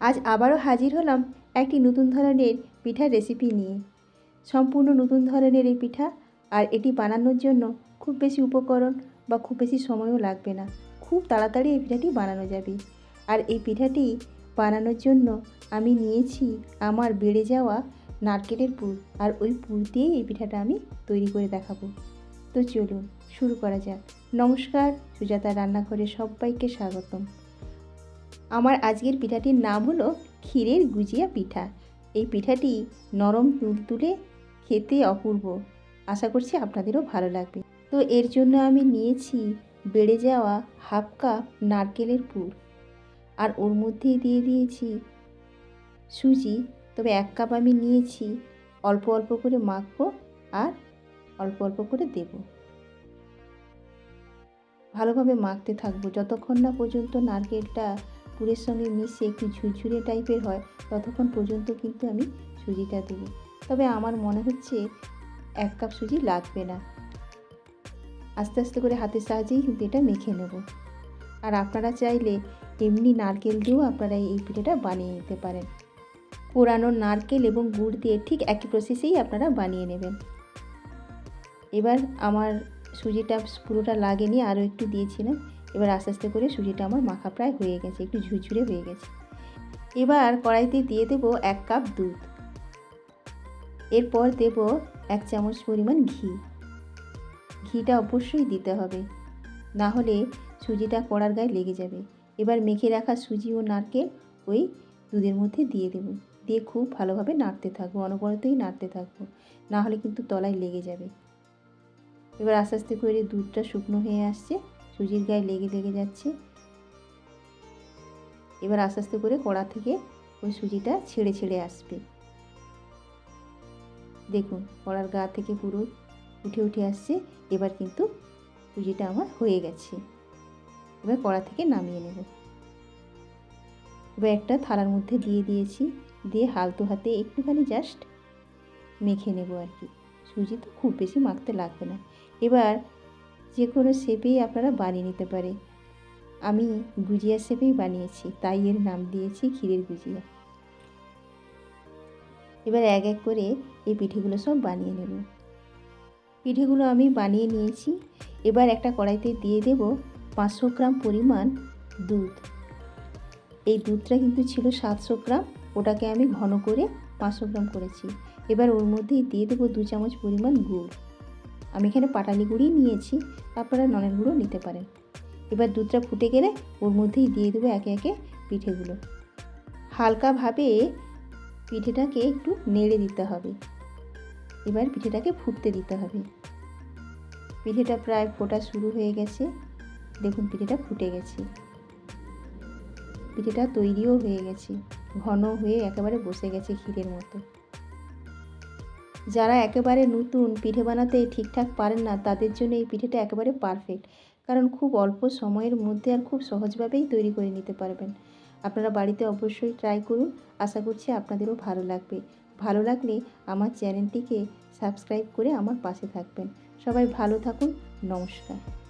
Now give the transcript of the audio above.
আজ আবারও হাজির হলাম একটি নতুন ধরনের পিঠার রেসিপি নিয়ে। সম্পূর্ণ নতুন ধরনের এই পিঠা আর এটি বানানোর জন্য খুব বেশি উপকরণ বা খুব বেশি সময়ও লাগবে না। খুব তাড়াতাড়ি এই পিঠাটি বানানো যাবে। আর এই পিঠাটি বানানোর জন্য আমি নিয়েছি আমার বেড়ে যাওয়া নারকেলের পুর আর ওই পুর দিয়ে এই পিঠাটা আমি তৈরি করে দেখাবো। তো চলুন, শুরু করা যাক। নমস্কার সুজাতা রান্নাঘরে সবাইকে স্বাগতম। আমার আজকের পিঠাটির নাম হলো ক্ষীরের গুজিয়া পিঠা। এই পিঠাটি নরম তুলতুলে খেতে অপূর্ব। আশা করছি আপনাদেরও ভালো লাগবে। তো এর জন্য আমি নিয়েছি বেড়ে যাওয়া হাফ কাপ নারকেলের পুর। আর ওর মধ্যেই দিয়ে দিয়েছি সুজি। তবে এক কাপ আমি নিয়েছি অল্প অল্প করে মাখবো আর অল্প অল্প করে দেব। ভালোভাবে মাখতে থাকব। যতক্ষণ না পর্যন্ত নারকেলটা পুরের সঙ্গে মিশে একটু ঝুরঝুরে টাইপের হয়, ততক্ষণ পর্যন্ত কিন্তু আমি সুজিটা দেবো। তবে আমার মনে হচ্ছে এক কাপ সুজি লাগবে না। আস্তে আস্তে করে হাতের সাহায্যেই কিন্তু এটা মেখে নেব। আর আপনারা চাইলে এমনি নারকেল দিয়েও আপনারা এই পিঠেটা বানিয়ে নিতে পারেন। পোড়ানো নারকেল এবং গুড় দিয়ে ঠিক একই প্রসেসেই আপনারা বানিয়ে নেবেন। এবার আমার সুজিটা পুরোটা লাগেনি, আরও একটু দিয়েছিলাম। এবার আস্তে আস্তে করে সুজিটা আমার মাখা প্রায় হয়ে গেছে, একটু ঝুরঝুরে হয়ে গেছে। এবার কড়াইতে দিয়ে দেব এক কাপ দুধ। এরপর দেব এক চামচ পরিমাণ ঘি। ঘিটা অবশ্যই দিতে হবে, না হলে সুজিটা কড়ার গায়ে লেগে যাবে। এবার মেখে রাখা সুজি ও নারকেল ওই দুধের মধ্যে দিয়ে দেবো। দিয়ে খুব ভালোভাবে নাড়তে থাকব, অনবরতই নাড়তে থাকব, না হলে কিন্তু তলায় লেগে যাবে। এবার আস্তে আস্তে করে দুধটা শুকনো হয়ে আসছে। সুজির গায়ে লেগে লেগে যাচ্ছে। এবার আস্তে আস্তে করে কড়া থেকে ওই সুজিটা ছেড়ে ছেড়ে আসবে। দেখুন, কড়ার গা থেকে পুরো উঠে উঠে আসছে। এবার কিন্তু সুজিটা আমার হয়ে গেছে। এবার কড়া থেকে নামিয়ে নেব। এবার একটা থালার মধ্যে দিয়ে দিয়েছি। দিয়ে হালতো হাতে একটুখানি জাস্ট মেখে নেব আর কি। সুজি তো খুব বেশি মাখতে লাগবে না। এবার যে কোনো শেপেই আপনারা বানিয়ে নিতে পারে। আমি গুজিয়া শেপেই বানিয়েছি, তাই এর নাম দিয়েছি ক্ষীরের গুজিয়া। এবার এক এক করে এই পিঠেগুলো সব বানিয়ে নেব। পিঠেগুলো আমি বানিয়ে নিয়েছি। এবার একটা কড়াইতে দিয়ে দেব পাঁচশো গ্রাম পরিমাণ দুধ। এই দুধটা কিন্তু ছিল সাতশো গ্রাম, ওটাকে আমি ঘন করে পাঁচশো গ্রাম করেছি। এবার ওর মধ্যেই দিয়ে দেবো দু চামচ পরিমাণ গুড়। আমি এখানে পাটালি গুঁড়ি নিয়েছি আপনারা ননের গুঁড়ো নিতে পারেন এবার দুধটা ফুটে গেলে ওর মধ্যেই দিয়ে দেবো একে একে পিঠেগুলো। হালকাভাবে পিঠেটাকে একটু নেড়ে দিতে হবে। এবার পিঠেটাকে ফুটতে দিতে হবে। পিঠেটা প্রায় ফোটা শুরু হয়ে গেছে। দেখুন পিঠেটা ফুটে গেছে। পিঠেটা তৈরিও হয়ে গেছে। ঘন হয়ে একেবারে বসে গেছে ক্ষীরের মতো। যারা একেবারে নতুন পিঠে বানাতে ঠিকঠাক পারেন না, তাদের জন্য এই পিঠেটা একেবারে পারফেক্ট কারণ খুব অল্প সময়ের মধ্যে আর খুব সহজভাবেই তৈরি করে নিতে পারবেন। আপনারা বাড়িতে অবশ্যই ট্রাই করুন। আশা করছি আপনাদেরও ভালো লাগবে। ভালো লাগলে আমার চ্যানেলটিকে সাবস্ক্রাইব করে আমার পাশে থাকবেন। সবাই ভালো থাকুন। নমস্কার।